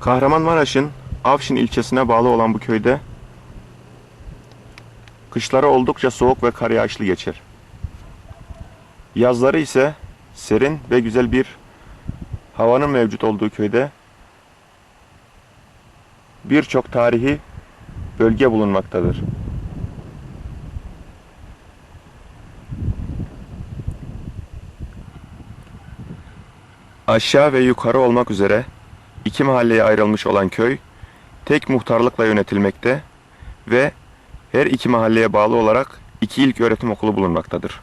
Kahramanmaraş'ın Avşin ilçesine bağlı olan bu köyde kışları oldukça soğuk ve kar yağışlı geçer. Yazları ise serin ve güzel bir havanın mevcut olduğu köyde birçok tarihi bölge bulunmaktadır. Aşağı ve yukarı olmak üzere iki mahalleye ayrılmış olan köy tek muhtarlıkla yönetilmekte ve her iki mahalleye bağlı olarak iki ilk öğretim okulu bulunmaktadır.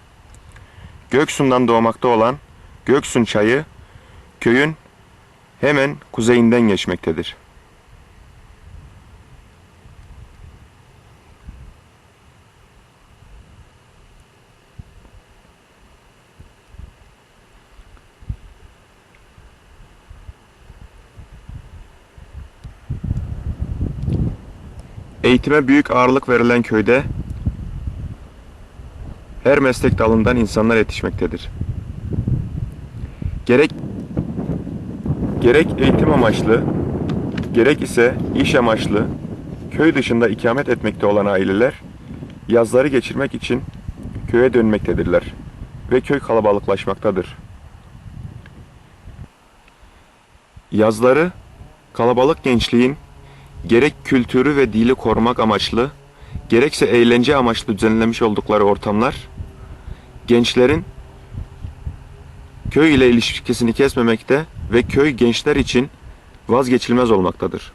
Göksun'dan doğmakta olan Göksun Çayı köyün hemen kuzeyinden geçmektedir. Eğitime büyük ağırlık verilen köyde her meslek dalından insanlar yetişmektedir. Gerek gerek eğitim amaçlı, gerek ise iş amaçlı köy dışında ikamet etmekte olan aileler yazları geçirmek için köye dönmektedirler ve köy kalabalıklaşmaktadır. Yazları kalabalık gençliğin gerek kültürü ve dili korumak amaçlı, gerekse eğlence amaçlı düzenlemiş oldukları ortamlar, gençlerin köy ile ilişkisini kesmemekte ve köy gençler için vazgeçilmez olmaktadır.